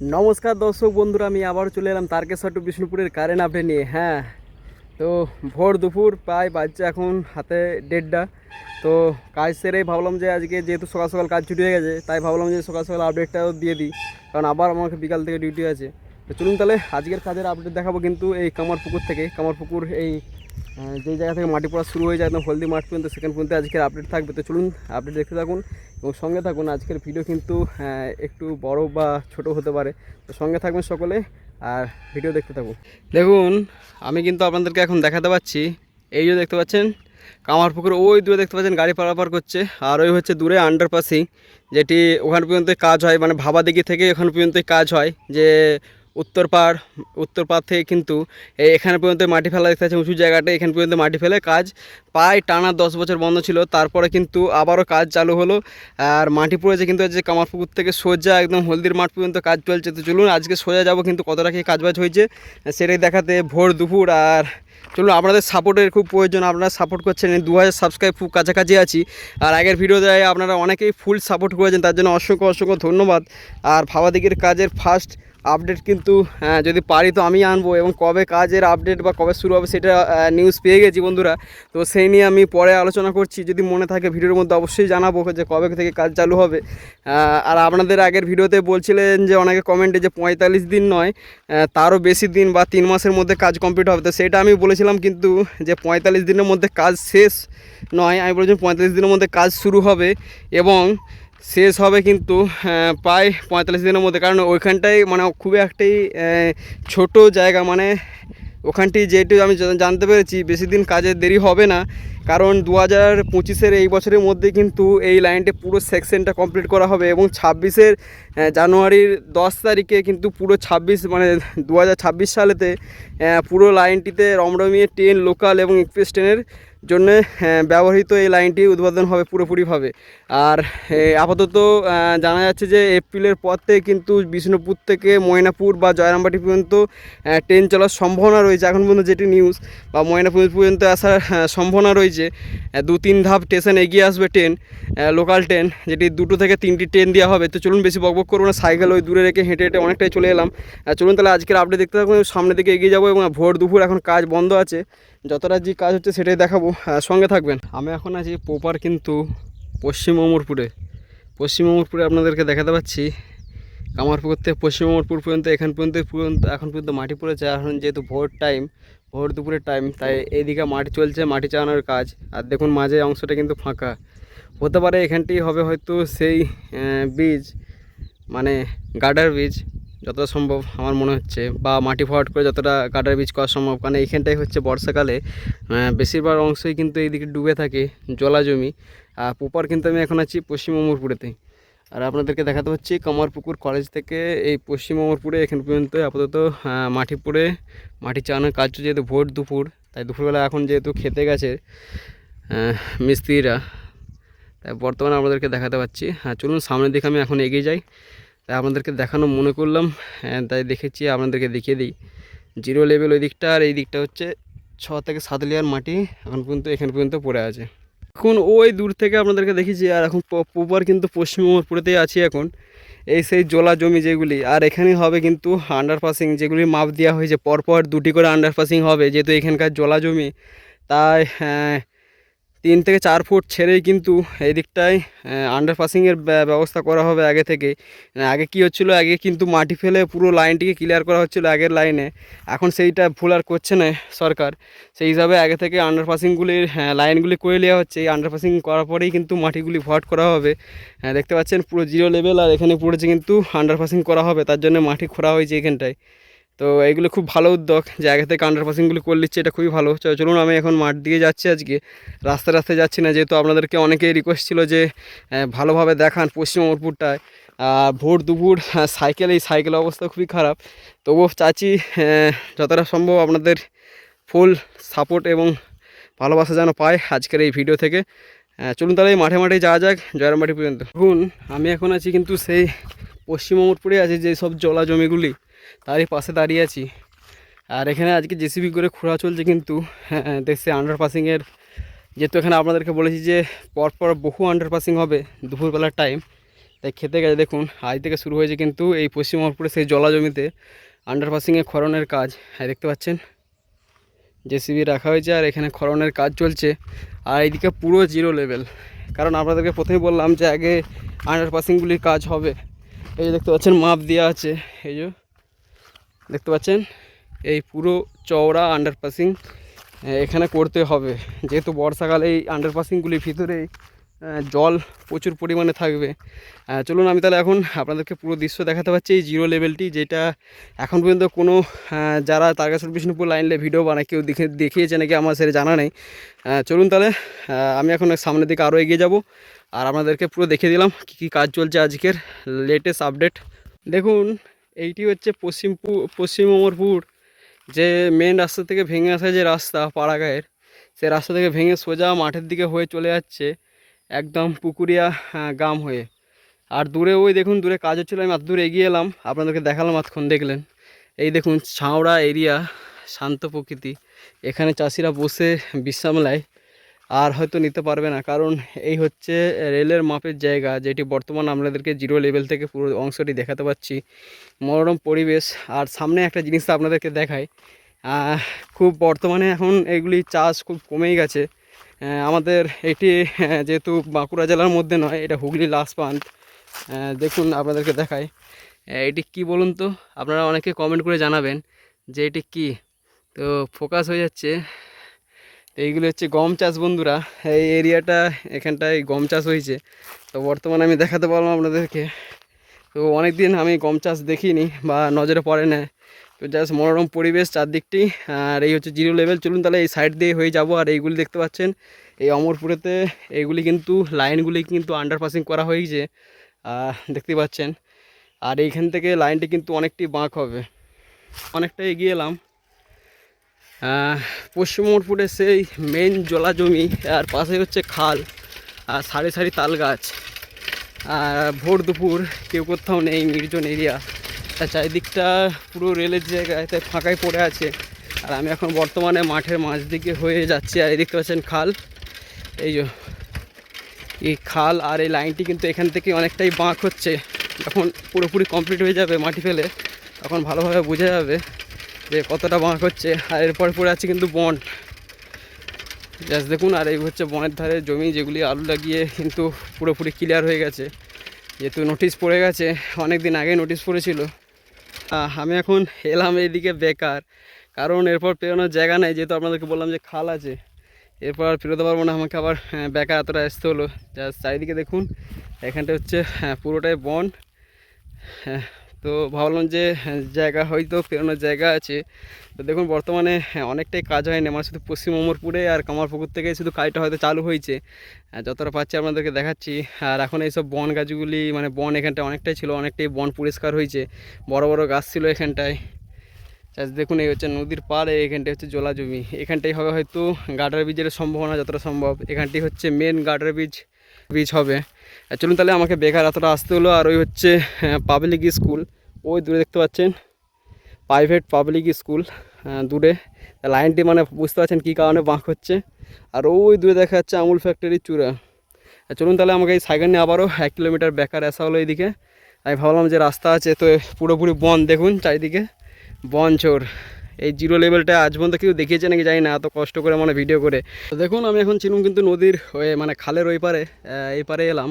নমস্কার দর্শক বন্ধুরা, আমি আবার চলে এলাম তারকেশ্বর টু বিষ্ণুপুরের কারেন্ট আপডেট নিয়ে। হ্যাঁ তো ভোর দুপুর প্রায় বাজছে এখন হাতে দেড়টা। তো কাজ সেরেই ভাবলাম যে আজকে যেহেতু সকাল সকাল কাজ ছুটি হয়ে গেছে, তাই ভাবলাম যে সকাল সকাল আপডেটটাও দিয়ে দিই, কারণ আবার আমাকে বিকাল থেকে ডিউটি আছে। তো চলুন তাহলে আজকের কাজের আপডেট দেখাবো কিন্তু এই কামারপুকুর থেকে। কামারপুকুর এই যেই জায়গা থেকে মাটি পড়া শুরু হয়ে যায় একদম হলদি মাঠ পর্যন্ত, সেখান পর্যন্ত আজকের আপডেট থাকবে। তো চলুন আপডেট দেখতে থাকুন এবং সঙ্গে থাকুন, আজকের ভিডিও কিন্তু একটু বড় বা ছোট হতে পারে। তো সঙ্গে থাকবেন সকলে আর ভিডিও দেখতে থাকুন। দেখুন, আমি কিন্তু আপনাদেরকে এখন দেখাতে পাচ্ছি, এই যে দেখতে পাচ্ছেন, কামারপুকুর, ওই দূরে দেখতে পাচ্ছেন গাড়ি পারাপার করছে, আর ওই হচ্ছে দূরে আন্ডারপাসিং যেটি ওখান পর্যন্ত কাজ হয় মানে ভাবা দিঘি থেকে ওখান পর্যন্তই কাজ হয়, যে উত্তর পাড় উত্তর পাড় থেকে কিন্তু এখানে পর্যন্ত মাটি ফেলা দেখতে পাচ্ছেন উঁচু জায়গাটা, এখান পর্যন্ত মাটি ফেলে কাজ প্রায় টানা দশ বছর বন্ধ ছিল। তারপরে কিন্তু আবারও কাজ চালু হলো। আর মাটি পড়েছে কিন্তু যে কামারপুকুর থেকে সোজা একদম হলদির মাঠ পর্যন্ত কাজ চলছে। তো চলুন, আজকে সোজা যাব কিন্তু কতটা কি কাজবাজ হয়েছে, সেটাই দেখাতে ভোর দুপুর। আর চলুন, আপনাদের সাপোর্টের খুব প্রয়োজন, আপনারা সাপোর্ট করছেন দু হাজার সাবস্ক্রাইব খুব কাছাকাছি আছি। আর আগের ভিডিওতে আপনারা অনেকেই ফুল সাপোর্ট করেছেন, তার জন্য অসংখ্য অসংখ্য ধন্যবাদ। আর ভাবাদিকের কাজের ফার্স্ট আপডেট কিন্তু যদি পারি তো আমি আনব এবং কবে কাজের আপডেট বা কবে শুরু হবে সেটা নিউজ পেয়ে গেছি বন্ধুরা। তো সেই নিয়ে আমি পরে আলোচনা করছি। যদি মনে থাকে ভিডিওর মধ্যে অবশ্যই জানাব যে কবে থেকে কাজ চালু হবে। আর আপনাদের আগের ভিডিওতে বলছিলেন যে অনেকে কমেন্টে যে পঁয়তাল্লিশ দিন নয় তারও বেশি দিন বা তিন মাসের মধ্যে কাজ কমপ্লিট হবে। তো সেটা আমি বলেছিলাম কিন্তু যে পঁয়তাল্লিশ দিনের মধ্যে কাজ শেষ নয়, আমি বলেছিলাম পঁয়তাল্লিশ দিনের মধ্যে কাজ শুরু হবে এবং শেষ হবে কিন্তু প্রায় পঁয়তাল্লিশ দিনের মধ্যে। কারণ ওইখানটাই মানে খুবই একটাই ছোট জায়গা। মানে ওখানটি যেটু আমি জানতে পেরেছি, বেশি দিন কাজে দেরি হবে না। কারণ দু হাজার পঁচিশের এই বছরের মধ্যে কিন্তু এই লাইনটি পুরো সেকশনটা কমপ্লিট করা হবে এবং ছাব্বিশের জানুয়ারির দশ তারিখে কিন্তু পুরো ছাব্বিশ মানে দু হাজার ছাব্বিশ সালেতে পুরো লাইনটিতে রমরমিয়ে ট্রেন, লোকাল এবং এক্সপ্রেস ট্রেনের জন্য ব্যবহৃত এই লাইনটি উদ্বোধন হবে পুরোপুরিভাবে। আর আপাতত জানা যাচ্ছে যে এপ্রিলের পর থেকে কিন্তু বিষ্ণুপুর থেকে ময়নাপুর বা জয়রামবাটি পর্যন্ত ট্রেন চলার সম্ভাবনা রয়েছে। এখন পর্যন্ত যেটি নিউজ বা ময়নাপুর পর্যন্ত আসার সম্ভাবনা রয়েছে দু তিন ধাপ স্টেশন এগিয়ে আসবে ট্রেন লোকাল ট্রেন যেটি দুটো থেকে তিনটি ট্রেন দেওয়া হবে। তো চলুন বেশি বকবক করব না সাইকেল ওই দূরে রেখে হেঁটে হেঁটে অনেকটাই চলে এলাম। চলুন তাহলে আজকের আপডেট দেখতে থাকুন, সামনের দিকে এগিয়ে যাব এবং ভোর দুপুর এখন কাজ বন্ধ আছে। যতটা যে কাজ হচ্ছে সেটাই দেখাবো। সঙ্গে থাকবেন। আমি এখন আছি পোপার কিন্তু পশ্চিম অমরপুরে। পশ্চিম অমরপুরে আপনাদেরকে দেখাতে পাচ্ছি। কামারপুকুর থেকে পশ্চিম অমরপুর পর্যন্ত, এখান পর্যন্ত পর্যন্ত, এখন পর্যন্ত মাটি পড়েছে। এখন যেহেতু ভোর টাইম ভোর দুপুরের টাইম তাই এইদিকে মাটি চলছে, মাটি চালানোর কাজ। আর দেখুন, মাঝে অংশটা কিন্তু ফাঁকা। হতে পারে এখানটি হবে হয়তো সেই বীজ মানে গার্ডার বীজ যতটা সম্ভব আমার মনে হচ্ছে, বা মাটি ফোয়াট করে যতটা কাটার বীজ করা সম্ভব, কারণ এইখানটাই হচ্ছে বর্ষাকালে বেশিরভাগ অংশই কিন্তু এইদিকে ডুবে থাকে জলা জমি। আর পোপার কিন্তু আমি এখন আছি পশ্চিম অমরপুরেতে আর আপনাদেরকে দেখাতে হচ্ছে কামারপুকুর কলেজ থেকে এই পশ্চিম অমরপুরে এখান পর্যন্ত আপাতত মাটি পড়ে, মাটি চালানোর কাজ যেহেতু ভোর দুপুর, তাই দুপুরবেলা এখন যেহেতু খেতে গেছে মিস্ত্রিরা, তাই বর্তমানে আপনাদেরকে দেখাতে পাচ্ছি। হ্যাঁ চলুন সামনের দিকে আমি এখন এগিয়ে যাই। তাই আপনাদেরকে দেখানো মনে করলাম হ্যাঁ, তাই দেখেছি আপনাদেরকে দেখিয়ে দিই। জিরো লেভেল ওই দিকটা আর এই দিকটা হচ্ছে ছ থেকে সাত লেয়ার মাটি এখন পর্যন্ত এখান পর্যন্ত পড়ে আছে। এখন ওই দূর থেকে আপনাদেরকে দেখেছি আর এখন প্রপার কিন্তু পশ্চিম আছি এখন। এই সেই জলা জমি যেগুলি আর এখানে হবে কিন্তু আন্ডারপাসিং যেগুলি মাপ দেওয়া হয়েছে পরপর দুটি করে আন্ডারপাসিং হবে যেহেতু এখানকার জলা জমি তাই হ্যাঁ, তিন থেকে চার ফুট ছেড়েই কিন্তু এই দিকটায় আন্ডারপাসিংয়ের ব্যবস্থা করা হবে আগে থেকে। আগে কি হচ্ছিল আগে কিন্তু মাটি ফেলে পুরো লাইনটিকে ক্লিয়ার করা হচ্ছিল আগের লাইনে এখন সেইটা ভুল আর করছে না সরকার। সেই হিসাবে আগে থেকে আন্ডারপাসিংগুলির লাইনগুলি করে নেওয়া হচ্ছে। এই আন্ডারপাসিং করার পরেই কিন্তু মাটিগুলি ভট করা হবে। হ্যাঁ, দেখতে পাচ্ছেন পুরো জিরো লেভেল আর এখানে পড়েছে কিন্তু আন্ডারপাসিং করা হবে। তার জন্য মাটি খোঁড়া হয়েছে এখানটায়। তো এইগুলো খুব ভালো উদ্যোগ। যে আগে থেকে আন্ডারপাসিংগুলি করে নিচ্ছে, এটা খুবই ভালো। চলুন আমি এখন মাঠ দিয়ে যাচ্ছি আজকে। রাস্তা রাস্তায় যাচ্ছি না, যেহেতু আপনাদেরকে অনেকেই রিকোয়েস্ট ছিল যে ভালোভাবে দেখান পশ্চিম অমরপুরটায় ভোর দুপুর সাইকেল এই সাইকেল অবস্থা খুবই খারাপ। তবুও চাচি যতটা সম্ভব আপনাদের ফুল সাপোর্ট এবং ভালোবাসা যেন পায় আজকের এই ভিডিও থেকে। চলুন তাহলে এই মাঠে মাঠে যাওয়া যাক, জয়রামবাটি পর্যন্ত। দেখুন, আমি এখন আছি কিন্তু সেই পশ্চিম অমরপুরে আছে যে সব জলা জমিগুলি তারই পাশে দাঁড়িয়ে আছি। আর এখানে আজকে জেসিবি করে খোঁড়া চলছে কিন্তু হ্যাঁ, দেখছি আন্ডারপাসিংয়ের যেহেতু এখানে আপনাদেরকে বলেছি যে পরপর বহু আন্ডারপাসিং হবে দুপুরবেলার টাইম তাই খেতে গেছে দেখুন আজ থেকে শুরু হয়েছে কিন্তু এই পশ্চিমবঙ্গপুরে সেই জলা জমিতে আন্ডারপাসিংয়ে খননের কাজ। হ্যাঁ দেখতে পাচ্ছেন? জেসিবি রাখা হয়েছে আর এখানে খননের কাজ চলছে। আর এইদিকে পুরো জিরো লেভেল কারণ আপনাদেরকে প্রথমেই বললাম যে আগে আন্ডারপাসিংগুলির কাজ হবে। এই যে দেখতে পাচ্ছেন মাপ দেওয়া আছে। এই যে দেখতে পাচ্ছেন? এই পুরো চওড়া আন্ডারপাসিং এখানে করতে হবে। যেহেতু বর্ষাকালে এই আন্ডারপাসিংগুলির ভিতরে জল প্রচুর পরিমাণে থাকবে। চলুন আমি তাহলে এখন আপনাদেরকে পুরো দৃশ্য দেখাতে পাচ্ছি এই জিরো লেভেলটি যেটা এখন পর্যন্ত কোনো যারা তারকেশ্বর বিষ্ণুপুর লাইনলে ভিডিও বানায়, কেউ দেখে, দেখিয়েছে নাকি আমার সেটা জানা নেই। চলুন তাহলে আমি এখন সামনের দিকে আরও এগিয়ে যাব। আর আপনাদেরকে পুরো দেখিয়ে দিলাম কী কী কাজ চলছে আজকের লেটেস্ট আপডেট দেখুন এইটি হচ্ছে পশ্চিম পশ্চিম অমরপুর যে মেন রাস্তা থেকে ভেঙে আসা যে রাস্তা পাড়াগাঁয়ের, সে রাস্তা থেকে ভেঙে সোজা মাঠের দিকে হয়ে চলে যাচ্ছে একদম পুকুরিয়া গ্রাম হয়ে। আর দূরে ওই দেখুন, দূরে কাজ হচ্ছিল, আমি এত দূরে এগিয়ে এলাম, আপনাদেরকে দেখালাম, এতক্ষণ দেখলেন। এই দেখুন, ছাওড়া এরিয়া, শান্ত প্রকৃতি। এখানে চাষিরা বসে বিশ্রাম নেয়। আর হয়তো নিতে পারবে না। কারণ এই হচ্ছে রেলের মাপের জায়গা, যেটি বর্তমান আপনাদেরকে জিরো লেভেল থেকে পুরো অংশটি দেখাতে পাচ্ছি। মনোরম পরিবেশ। আর সামনে একটা জিনিস আপনাদেরকে দেখায় খুব বর্তমানে এখন এগুলি চাষ খুব কমেই গেছে। আমাদের এটি যেহেতু বাঁকুড়া জেলার মধ্যে নয়, এটা হুগলি লাস্ট পান্ত দেখুন আপনাদেরকে দেখায় এটি কি বলুন তো? আপনারা অনেকে কমেন্ট করে জানাবেন যে এটি কি? তো ফোকাস হয়ে যাচ্ছে তো এইগুলো হচ্ছে গম চাষ, বন্ধুরা। এই এরিয়াটা, এখানটায় গম চাষ হয়েছে। তো বর্তমানে আমি দেখাতে পারলাম আপনাদেরকে। তো অনেক দিন আমি গম চাষ দেখিনি বা নজরে পড়ে না। তো জাস্ট মনোরম পরিবেশ চারদিকটি। আর এই হচ্ছে জিরো লেভেল চলুন তাহলে এই সাইড দিয়ে হয়ে যাব। আর এইগুলি দেখতে পাচ্ছেন, এই অমরপুরেতে এইগুলি কিন্তু লাইনগুলি কিন্তু আন্ডারপাসিং করা হয়েছে। দেখতে পাচ্ছেন। আর এইখান থেকে লাইনটি কিন্তু অনেকটি বাঁক হবে। অনেকটা এগিয়ে এলাম। পশ্চিম মোড়পুরে সেই মেন জলা জমি আর পাশে হচ্ছে খাল, আর সারি সারি তাল গাছ। আর ভোর দুপুর কেউ কোথাও নেই, নির্জন এরিয়া তা চারিদিকটা পুরো রেলের জায়গায়, তাই ফাঁকাই পড়ে আছে। আর আমি এখন বর্তমানে মাঠের মাঝ দিকে হয়ে যাচ্ছি, আর দেখতে পাচ্ছেন খাল। এই যে, এই খাল আর এই লাইনটি কিন্তু এখান থেকে অনেকটাই বাঁক হচ্ছে। যখন পুরোপুরি কমপ্লিট হয়ে যাবে মাটি ফেলে, তখন ভালোভাবে বোঝা যাবে। যে কতটা বাঁক হচ্ছে আর এরপর পড়ে আছে কিন্তু বন। জাস্ট দেখুন আর এই হচ্ছে বনের ধারে জমি যেগুলি আলু লাগিয়ে কিন্তু পুরোপুরি ক্লিয়ার হয়ে গেছে। যেহেতু নোটিশ পড়ে গেছে অনেক দিন আগে নোটিশ পড়েছিল। আমি এখন এলাম এইদিকে বেকার কারণ এরপর পেরোনোর জায়গা নেই যেহেতু আপনাদেরকে বললাম যে খাল আছে। এরপর আর পেরোতে পারব না আমাকে আবার আহ, বেকার এতটা আসতে হলো। জাস্ট চারিদিকে দেখুন এখানটা হচ্ছে হ্যাঁ, পুরোটাই বন। হ্যাঁ, তো ভাবলাম যে হ্যাঁ, জায়গা হয়তো পেরোনোর জায়গা আছে। তো দেখুন বর্তমানে হ্যাঁ, অনেকটাই কাজ হয়নি। আমার শুধু পশ্চিম অমরপুরে আর কামারপুকুর থেকে শুধু কাজটা হয়তো চালু হয়েছে। যতটা পাচ্ছি আপনাদেরকে দেখাচ্ছি। আর এখন এইসব বন গাছগুলি মানে বন এখানটায় অনেকটাই ছিল অনেকটাই বন পরিষ্কার হয়েছে। বড় বড় গাছ ছিল এখানটায়। জাস্ট দেখুন এই হচ্ছে নদীর পাড়ে এখানটায় হচ্ছে জলা জমি। এখানটাই হবে হয়তো গার্ডার বীজের সম্ভাবনা যতটা সম্ভব। এখানটি হচ্ছে মেন গার্ডার বীজ বীজ হবে। চলুন তাহলে আমাকে বেকার এতটা আসতে হলো, আর ওই হচ্ছে পাবলিক স্কুল ওই দূরে দেখতে পাচ্ছেন প্রাইভেট পাবলিক স্কুল দূরে। লাইনটি মানে বুঝতে পারছেন কী কারণে বাঁক হচ্ছে। আর ওই দূরে দেখা যাচ্ছে আমুল ফ্যাক্টরির চূড়া। চলুন তাহলে আমাকে এই সাইকেল নিয়ে আবারও এক কিলোমিটার বেকার আসা হলো এইদিকে। আমি ভাবলাম যে রাস্তা আছে, তো পুরোপুরি বন দেখুন চারিদিকে। বন চোর। এই জিরো লেভেলটা আজ পর্যন্ত কেউ দেখিয়েছে নাকি জানি না, এত কষ্ট করে মানে ভিডিও করে। দেখুন, আমি এখন ছিলাম কিন্তু নদীর মানে খালের ওই পারে এই পারে এলাম।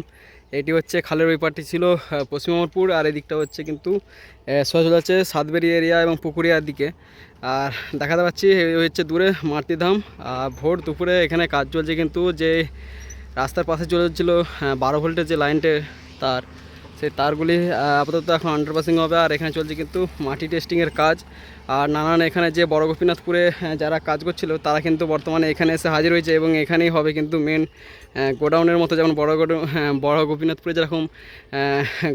এটি হচ্ছে খালের ওই পার্টি ছিল পশ্চিমবঙ্গপুর আর এদিকটা হচ্ছে কিন্তু সচল যাচ্ছে সাতবেরি এরিয়া এবং পুকুরিয়ার দিকে। আর দেখাতে পাচ্ছি হচ্ছে দূরে মারতিধাম আর ভোর দুপুরে এখানে কাজ চলছে কিন্তু যে রাস্তার পাশে চলে যাচ্ছিল বারো ভোল্টের যে লাইনটে, তার সেই তারগুলি আপাতত এখন আন্ডারপাসিং হবে আর এখানে চলছে কিন্তু মাটি টেস্টিংয়ের কাজ। আর নানান এখানে যে বড় গোপীনাথপুরে যারা কাজ করছিল, তারা কিন্তু বর্তমানে এখানে এসে হাজির হয়েছে এবং এখানেই হবে কিন্তু মেন গোডাউনের মতো যেমন বড় বড় গোপীনাথপুরে যেরকম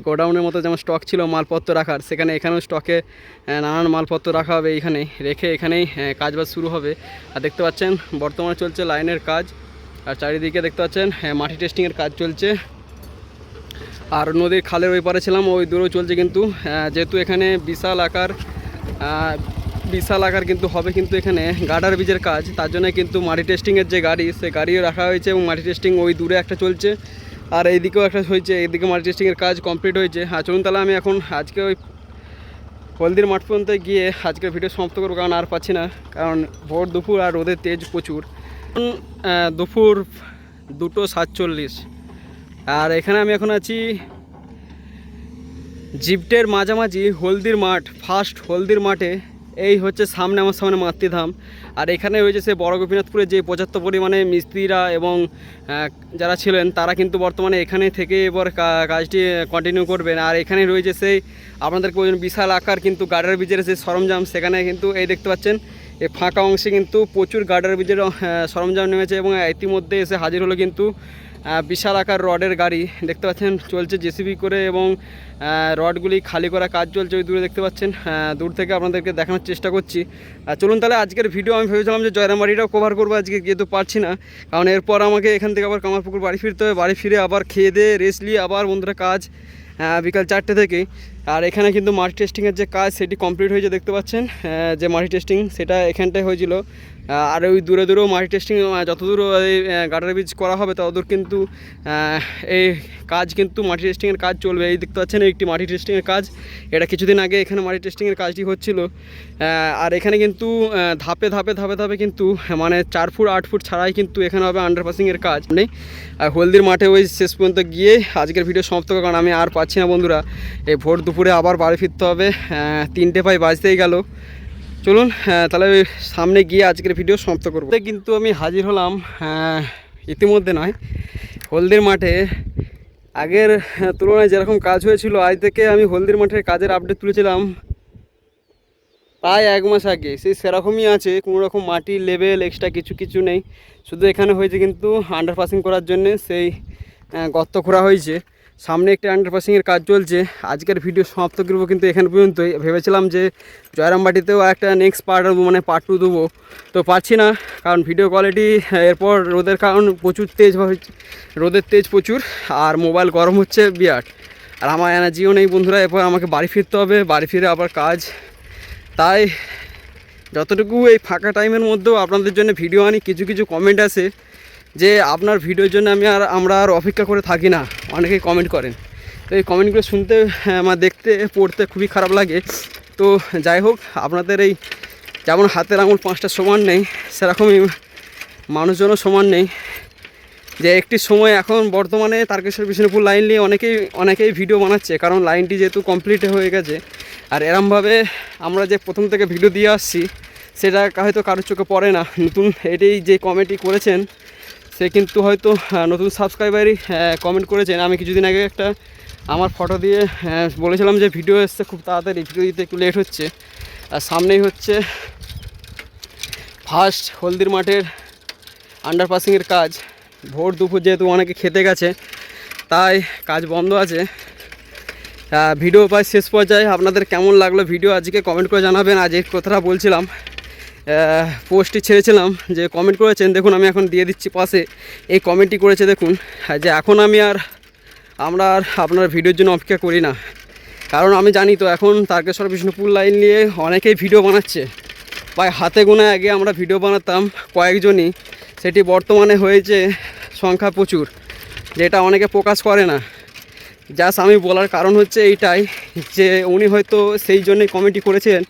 গোডাউনের মতো যেমন স্টক ছিল মালপত্র রাখার, সেখানে এখানেও স্টকে নানান মালপত্র রাখা হবে এখানে, রেখে এখানেই কাজবাজ শুরু হবে। আর দেখতে পাচ্ছেন, বর্তমানে চলছে লাইনের কাজ। আর চারিদিকে দেখতে পাচ্ছেন মাটি টেস্টিংয়ের কাজ চলছে। আর নদীর খালের ওই পারে ছিলাম, ওই দূরেও চলছে কিন্তু যেহেতু এখানে বিশাল আকার বিশাল আকার কিন্তু হবে কিন্তু এখানে গার্ডার বীজের কাজ, তার জন্য কিন্তু মাটি টেস্টিংয়ের যে গাড়ি, সে গাড়িও রাখা হয়েছে এবং মাটি টেস্টিং ওই দূরে একটা চলছে। আর এইদিকেও একটা হয়েছে, এইদিকে মাটি টেস্টিংয়ের কাজ কমপ্লিট হয়েছে। হ্যাঁ চলুন তাহলে আমি এখন আজকে ওই হলদির মাঠ পর্যন্ত গিয়ে আজকের ভিডিও সমাপ্ত করব, কারণ আর পাচ্ছি না, কারণ ভোর দুপুর আর রোদের তেজ প্রচুর। দুপুর দুটো সাতচল্লিশ। আর এখানে আমি এখন আছি জিপটের মাঝামাঝি হলদির মাঠ ফার্স্ট হলদির মাঠে। এই হচ্ছে সামনে, আমার সামনে মাতৃধাম। আর এখানে হয়েছে সে বড় গোপীনাথপুরে যে পর্যাপ্ত পরিমাণে মিস্ত্রিরা এবং যারা ছিলেন, তারা কিন্তু বর্তমানে এখানে থেকে এবার কাজটি কন্টিনিউ করবেন। আর এখানে রয়েছে সেই, আপনাদেরকে ওই জন্য বিশাল আকার কিন্তু গার্ডার ব্রিজের যে সরঞ্জাম, সেখানে কিন্তু এই দেখতে পাচ্ছেন এই ফাঁকা অংশে কিন্তু প্রচুর গার্ডার ব্রিজের সরঞ্জাম নেমেছে এবং ইতিমধ্যে এসে হাজির হলো কিন্তু বিশাল আকার রডের গাড়ি দেখতে পাচ্ছেন, চলছে জেসিবি করে এবং রডগুলি খালি করা কাজ চলছে ওই দূরে দেখতে পাচ্ছেন। দূর থেকে আপনাদেরকে দেখানোর চেষ্টা করছি। চলুন তাহলে আজকের ভিডিও আমি ভেবেছিলাম যে জয়রামবাড়িটাও কভার করব আজকে, যেহেতু পারছি না। কারণ এরপর আমাকে এখান থেকে আবার কামারপুকুর বাড়ি ফিরতে হবে, বাড়ি ফিরে আবার খেয়ে দিয়ে রেস্ট নিয়ে আবার বন্ধুরা কাজ বিকাল চারটে থেকে। আর এখানে কিন্তু মাটি টেস্টিংয়ের যে কাজ, সেটি কমপ্লিট হয়েছে দেখতে পাচ্ছেন। যে মাটি টেস্টিং সেটা এখানটায় হয়েছিল। আর ওই দূরে দূরেও মাটি টেস্টিং যতদূর এই গাটার বীজ করা হবে ততদূর কিন্তু এই কাজ কিন্তু মাটি টেস্টিংয়ের কাজ চলবে। এই দেখতে পাচ্ছেন, একটি মাটি টেস্টিংয়ের কাজ। এটা কিছুদিন আগে এখানে মাটি টেস্টিংয়ের কাজটি হচ্ছিল। আর এখানে কিন্তু ধাপে ধাপে ধাপে ধাপে কিন্তু মানে চার ফুট, আট ফুট ছাড়াই কিন্তু এখানে হবে আন্ডারপাসিংয়ের কাজ। নেই আর হলদির মাঠে ওই শেষ পর্যন্ত গিয়ে আজকের ভিডিও সমাপ্ত কারণ আমি আর পাচ্ছি না বন্ধুরা। এই ভোর দুপুরে আবার বাড়ি ফিরতে হবে। তিনটে পাই বাজতেই গেল। চলুন তাহলে সামনে গিয়ে আজকের ভিডিও সমাপ্ত করব। কিন্তু আমি হাজির হলাম ইতিমধ্যে নয়, হলদির মাঠে। আগের তুলনায় যেরকম কাজ হয়েছিল, আজ থেকে আমি হলদির মাঠের কাজের আপডেট তুলেছিলাম। প্রায় এক মাস আগে, সেই সেরকমই আছে, কোনো রকম মাটি লেভেল এক্সট্রা কিছু কিছু নেই। শুধু এখানে হয়েছে কিন্তু আন্ডারপাসিং করার জন্যে সেই গর্ত খোঁড়া হয়েছে। সামনে একটা আন্ডারপাসিংয়ের কাজ চলছে। আজকের ভিডিও সমাপ্ত করব কিন্তু এখানে পর্যন্তই। ভেবেছিলাম যে জয়রামবাটিতেও একটা নেক্সট পার্ট মানে পার্ট টু দেবো। তো পারছি না, কারণ ভিডিও কোয়ালিটি এরপর রোদের কারণ প্রচুর তেজ রোদের তেজ প্রচুর, আর মোবাইল গরম হচ্ছে বিরাট। আর আমার এনার্জিও নেই বন্ধুরা, এরপর আমাকে বাড়ি ফিরতে হবে, বাড়ি ফিরে আবার কাজ। তাই যতটুকু এই ফাঁকা টাইমের মধ্যেও আপনাদের জন্য ভিডিও আনি, কিছু কিছু কমেন্ট আসে। যে আপনার ভিডিওর জন্য আমি আর আমরা আর অপেক্ষা করে থাকি না। অনেকেই কমেন্ট করেন। তো এই কমেন্টগুলো শুনতে হ্যাঁ, আমার দেখতে পড়তে খুবই খারাপ লাগে। তো যাই হোক আপনাদের এই যেমন হাতের আঙুল পাঁচটা সমান নেই সেরকমই মানুষজনও সমান নেই। যে একটি সময় এখন বর্তমানে তারকেশ্বর বিষ্ণুপুর লাইন নিয়ে অনেকেই অনেকেই ভিডিও বানাচ্ছে কারণ লাইনটি যেহেতু কমপ্লিট হয়ে গেছে। আর এরমভাবে আমরা যে প্রথম থেকে ভিডিও দিয়ে আসছি সেটা হয়তো কারোর চোখে পড়ে না। নতুন এটি যে কমেন্টটি করেছেন সে কিন্তু হয়তো নতুন সাবস্ক্রাইবারই কমেন্ট করেছেন। আমি কিছুদিন আগে একটা আমার ফটো দিয়ে বলেছিলাম যে ভিডিও এসছে খুব তাড়াতাড়ি ভিডিও দিতে একটু লেট হচ্ছে। আর সামনেই হচ্ছে ফার্স্ট হলদির মাঠের আন্ডারপাসিংয়ের কাজ। ভোর দুপুর যেহেতু অনেকে খেতে গেছে, তাই কাজ বন্ধ আছে। ভিডিও প্রায় শেষ পর্যায়ে। আপনাদের কেমন লাগল ভিডিও আজকে কমেন্ট করে জানাবেন। আজ এই কথাটা বলছিলাম। পোস্টটি ছেড়েছিলাম, যে কমেন্ট করেছেন, দেখুন আমি এখন দিয়ে দিচ্ছি পাশে। এই কমেন্টটি করেছে, দেখুন, যে এখন আমি আর আমরা আর আপনার ভিডিওর জন্য অপেক্ষা করি না। কারণ আমি জানি তো, এখন তারকেশ্বর বিষ্ণুপুর লাইন নিয়ে অনেকেই ভিডিও বানাচ্ছে। প্রায় হাতে গোনা আগে আমরা ভিডিও বানাতাম কয়েকজনই, সেটি বর্তমানে হয়েছে সংখ্যা প্রচুর, যেটা অনেকে প্রকাশ করে না। জাস্ট আমি বলার কারণ হচ্ছে এইটাই যে উনি হয়তো সেই জন্যই কমেন্টটি করেছেন।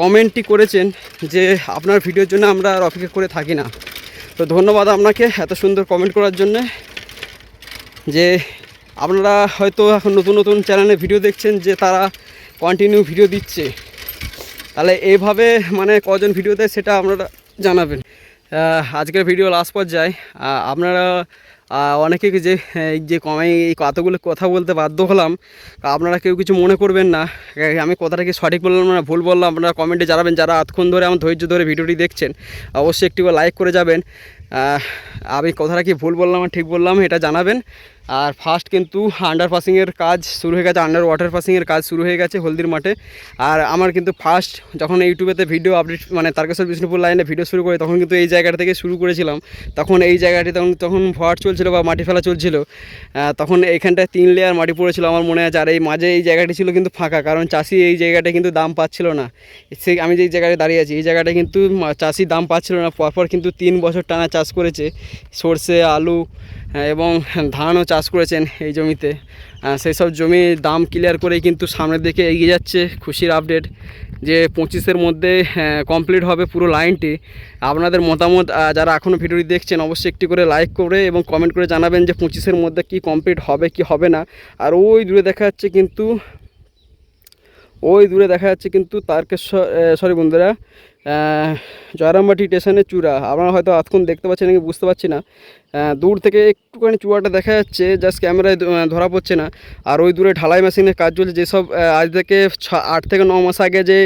কমেন্টটি করেছেন যে আপনার ভিডিওর জন্য আমরা আর অপেক্ষা করে থাকি না। তো ধন্যবাদ আপনাকে এত সুন্দর কমেন্ট করার জন্যে। যে আপনারা হয়তো এখন নতুন নতুন চ্যানেলে ভিডিও দেখছেন যে তারা কন্টিনিউ ভিডিও দিচ্ছে। তাহলে এইভাবে মানে কজন ভিডিও দেয় সেটা আপনারা জানাবেন। আজকের ভিডিও লাস্ট পর্যায়ে। আপনারা অনেকে যে যে কমে এই কতগুলো কথা বলতে বাধ্য হলাম আপনারা কেউ কিছু মনে করবেন না। আমি কথাটা কি সঠিক বললাম না ভুল বললাম? আপনারা কমেন্টে জানাবেন যারা এতক্ষণ ধরে আমার ধৈর্য ধরে ভিডিওটি দেখছেন। অবশ্যই একটি লাইক করে যাবেন। আমি কথাটা কি ভুল বললাম আর ঠিক বললাম, এটা জানাবেন। আর ফার্স্ট কিন্তু আন্ডার পাসিংয়ের কাজ শুরু হয়ে গেছে আন্ডার ওয়াটার পাসিংয়ের কাজ শুরু হয়ে গেছে হলদির মাঠে। আর আমার কিন্তু ফার্স্ট যখন ইউটিউবেতে ভিডিও আপডেট মানে তারকেশ্বর বিষ্ণুপুর লাইনে ভিডিও শুরু করে, তখন কিন্তু এই জায়গাটা থেকে শুরু করেছিলাম। তখন এই জায়গাটি তখন তখন ভরাট চলছিল বা মাটি ফেলা চলছিল। তখন এইখানটায় তিন লেয়ার মাটি পড়েছিল আমার মনে আছে, আর এই মাঝে এই জায়গাটি ছিল কিন্তু ফাঁকা, কারণ চাষি এই জায়গাটা কিন্তু দাম পাচ্ছিল না। সেই আমি যেই জায়গায় দাঁড়িয়ে আছি, এই জায়গাটা কিন্তু চাষি দাম পাচ্ছিল না। পরপর কিন্তু তিন বছর টানা চাষ করেছে। সর্ষে আলু হ্যাঁ, এবং ধানও চাষ করেছেন এই জমিতে। সেই সব জমির দাম ক্লিয়ার করেই কিন্তু সামনের দিকে এগিয়ে যাচ্ছে। খুশির আপডেট যে পঁচিশের মধ্যে কমপ্লিট হবে পুরো লাইনটি আপনাদের মতামত যারা এখনও ভিডিওটি দেখছেন অবশ্যই একটি করে লাইক করে এবং কমেন্ট করে জানাবেন যে পঁচিশের মধ্যে কি কমপ্লিট হবে কি হবে না। আর ওই দূরে দেখা যাচ্ছে কিন্তু ওই দূরে দেখা যাচ্ছে কিন্তু তারকেশ্বর সরি বন্ধুরা জয়রামবাটি স্টেশনের চূড়া। আপনারা হয়তো এতক্ষণ দেখতে পাচ্ছেন নাকি বুঝতে পারছি না। দূর থেকে একটুখানি চুয়াটা দেখা যাচ্ছে জাস্ট ক্যামেরায় ধরা পড়ছে না। আর ওই দূরে ঢালাই মেশিনের কাজ চলছে, যেসব আজ থেকে আট থেকে ন মাস আগে যে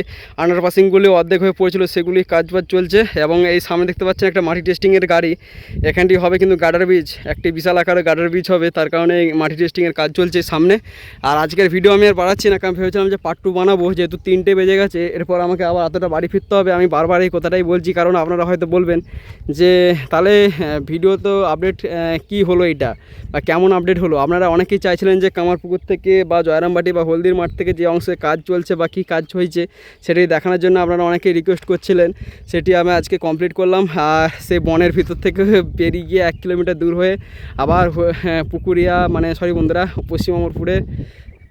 আন্ডারপাসিংগুলি অর্ধেক হয়ে পড়েছিল, সেগুলি কাজ বাজ চলছে এবং এই সামনে দেখতে পাচ্ছেন একটা মাটি টেস্টিংয়ের গাড়ি। এখানটি হবে কিন্তু গার্ডার ব্রিজ একটি বিশাল আকারের গার্ডার ব্রিজ হবে, তার কারণে মাটি টেস্টিংয়ের কাজ চলছে সামনে। আর আজকের ভিডিও আমি আর বাড়াচ্ছি না, কারণ ভেবেছিলাম যে পার্ট টু বানাবো, যেহেতু তিনটে বেজে গেছে, এরপর আমাকে আবার এতটা বাড়ি ফিরতে হবে। আমি বারবার এই কথাটাই বলছি, কারণ আপনারা হয়তো বলবেন যে, তাহলে ভিডিও তো আপডেট কি হলো এটা বা কেমন আপডেট হলো? আপনারা অনেকেই চাইছিলেন যে কামারপুকুর থেকে বা জয়রামবাটি বা হলদির মাঠ থেকে যে অংশে কাজ চলছে বা কী কাজ হয়েছে সেটি দেখানোর জন্য আপনারা অনেকেই রিকোয়েস্ট করছিলেন। সেটি আমি আজকে কমপ্লিট করলাম। আর সেই বনের ভিতর থেকে বেরিয়ে গিয়ে এক কিলোমিটার দূর হয়ে আবার হ্যাঁ, পুকুরিয়া মানে সরি বন্ধুরা পশ্চিম অমরপুরে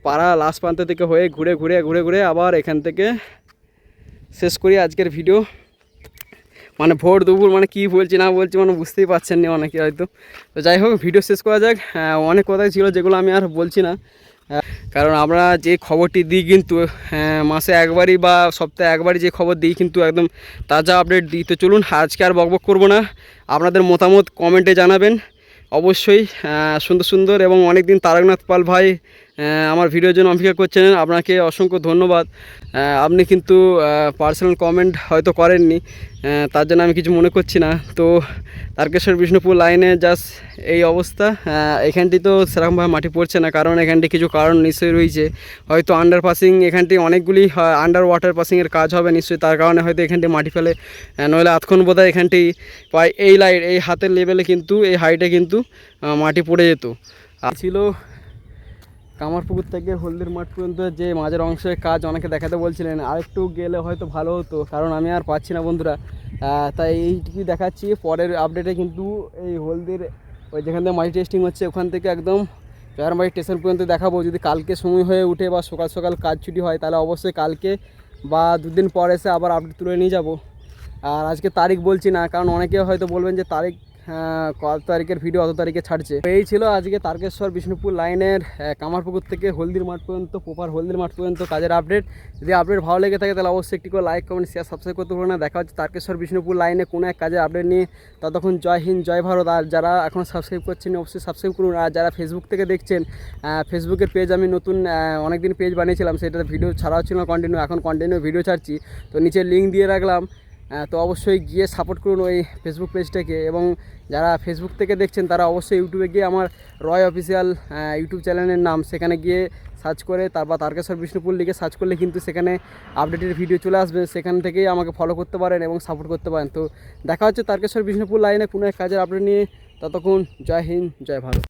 পাড়া লাস্ট প্রান্ত থেকে হয়ে ঘুরে ঘুরে ঘুরে ঘুরে আবার এখান থেকে শেষ করি আজকের ভিডিও মানে ভোর দুপুর মানে কি বলছি না বলছি মানে বুঝতেই পারছেন না অনেকে হয়তো। তো যাই হোক ভিডিও শেষ করা যাক। হ্যাঁ, অনেক কথাই ছিল যেগুলো আমি আর বলছি না। হ্যাঁ, কারণ আমরা যে খবরটি দিই কিন্তু হ্যাঁ, মাসে একবারই বা সপ্তাহে একবারই যে খবর দিই কিন্তু একদম তাজা আপডেট দিই। তো চলুন আজকে আর বকবক করব না। আপনাদের মতামত কমেন্টে জানাবেন। অবশ্যই সুন্দর সুন্দর এবং অনেক দিন তারকনাথ পাল ভাই আমার ভিডিওর জন্য অপেক্ষা করছেন আপনাকে অসংখ্য ধন্যবাদ। আপনি কিন্তু পার্সোনাল কমেন্ট হয়তো করেননি। তার জন্য আমি কিছু মনে করছি না। তো তারকেশ্বর বিষ্ণুপুর লাইনে জাস্ট এই অবস্থা। এখানটি তো সেরকমভাবে মাটি পড়ছে না, কারণ এখানটি কিছু কারণ নিশ্চয়ই রয়েছে। হয়তো আন্ডার পাসিং এখানটি অনেকগুলি আন্ডার ওয়াটার পাসিংয়ের কাজ হবে নিশ্চয়ই। তার কারণে হয়তো এখানটি মাটি ফেলে নইলে এতক্ষণ বোধ হয় এখানটি প্রায় এই লাইট এই হাতের লেভেলে কিন্তু, এই হাইটে কিন্তু মাটি পড়ে যেত। আর ছিল কামারপুকুর থেকে হলদির মাঠ পর্যন্ত যে মাঝের অংশের কাজ অনেকে দেখাতে বলছিলেন, আরেকটু গেলে হয়তো ভালো হতো, কারণ আমি আর পাচ্ছি না বন্ধুরা। তাই এইটুকুই দেখাচ্ছি। পরের আপডেটে কিন্তু এই হলদির ওই যেখান থেকে মাটি টেস্টিং হচ্ছে, ওখান থেকে একদম জয়ারবাড়ি স্টেশন পর্যন্ত দেখাবো। যদি কালকে সময় হয়ে উঠে বা সকাল সকাল কাজ ছুটি হয়, তাহলে অবশ্যই কালকে বা দুদিন পর এসে আবার আপডেট তুলে নিয়ে যাব। আর আজকে তারিখ বলছি না, কারণ অনেকে হয়তো বলবেন যে তারিখ কত তারিখের ভিডিও অত তারিখে ছাড়ছে। এই ছিল আজকে তারকেশ্বর বিষ্ণুপুর লাইনের কামারপুকুর থেকে হলদির মাঠ পর্যন্ত, প্রপার হলদির মাঠ পর্যন্ত কাজের আপডেট যদি আপডেট ভালো লেগে থাকে, তাহলে অবশ্যই একটি করে লাইক কমেন্ট শেয়ার সাবস্ক্রাইব করতে ভুলবেন না। দেখা হচ্ছে তারকেশ্বর বিষ্ণুপুর লাইনে কোনো এক কাজের আপডেট নিয়ে। ততক্ষণ জয় হিন্দ, জয় ভারত। আর যারা এখন সাবস্ক্রাইব করছেন, অবশ্যই সাবস্ক্রাইব করুন। আর যারা ফেসবুক থেকে দেখছেন ফেসবুকের পেজ আমি নতুন অনেক দিন পেজ বানিয়েছিলাম, সেটাতে ভিডিও ছাড়া হচ্ছিল না কন্টিনিউ এখন কন্টিনিউ ভিডিও ছাড়ছি। তো নিচে লিঙ্ক দিয়ে রাখলাম। তো অবশ্যই গিয়ে সাপোর্ট করুন ওই ফেসবুক পেজটাকে এবং যারা ফেসবুক থেকে দেখছেন, তারা অবশ্যই ইউটিউবে গিয়ে আমার রয় অফিসিয়াল ইউটিউব চ্যানেলের নাম সেখানে গিয়ে সার্চ করে, তারপর তারকেশ্বর বিষ্ণুপুর লিখে সার্চ করলে কিন্তু সেখানে আপডেটের ভিডিও চলে আসবে। সেখান থেকেই আমাকে ফলো করতে পারেন এবং সাপোর্ট করতে পারেন। তো দেখা হচ্ছে তারকেশ্বর বিষ্ণুপুর লাইনে কোনো এক কাজের আপডেট নিয়ে। ততক্ষণ জয় হিন্দ, জয় ভারত।